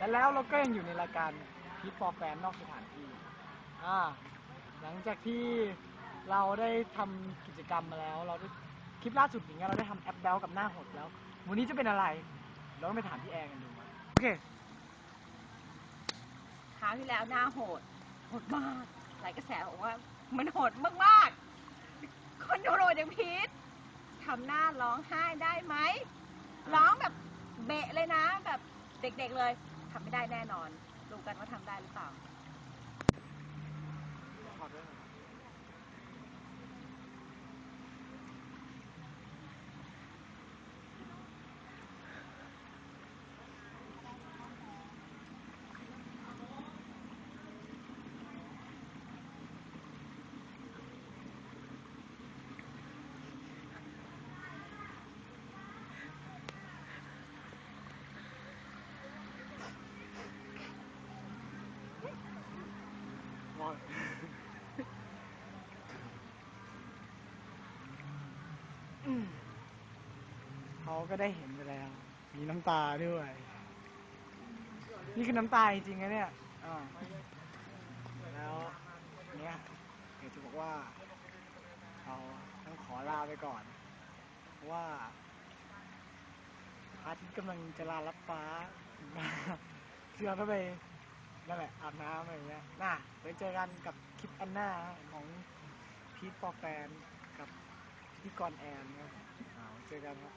และแล้วเราก็ยังอยู่ในรายการพีทฟอร์แฟนนอกสถานที่อ่าหลังจากที่เราได้ทำกิจกรรมมาแล้ว เราได้คลิปล่าสุดอย่างเงี้ยเราได้ทำแอปแบลกับหน้าหดแล้ว วันนี้จะเป็นอะไร เราต้องไปถามพี่แอนกันดูครับโอเค คราวที่แล้วหน้าโหด โหดมาก หลายกระแสบอกว่า มันโหดมากๆ คนดูโหดอย่างพีททำหน้าร้องไห้ได้ไหม ร้องแบบเบะเลยนะ แบบเด็กๆเลย ทำไม่ได้แน่นอนดูกันว่าทำได้หรือเปล่า อืม เขาก็ได้เห็นไปแล้ว มีน้ำตาด้วย นี่คือน้ำตาจริงๆนะเนี่ยอ่าแล้วเนี่ยเดี๋ยวจะบอกว่าเราต้องขอลาไปก่อน เพราะว่าพระอาทิตย์กำลังจะลาลับฟ้าเชื่อก็ไป นั่นแหละอาบน้ำอะไรอย่างเงี้ยน่ะไว้เจอกันกับคลิปอันหน้าของพีทฟอร์แฟนกับพิธีกรแอนนะครับอ่าวเจอกันครับ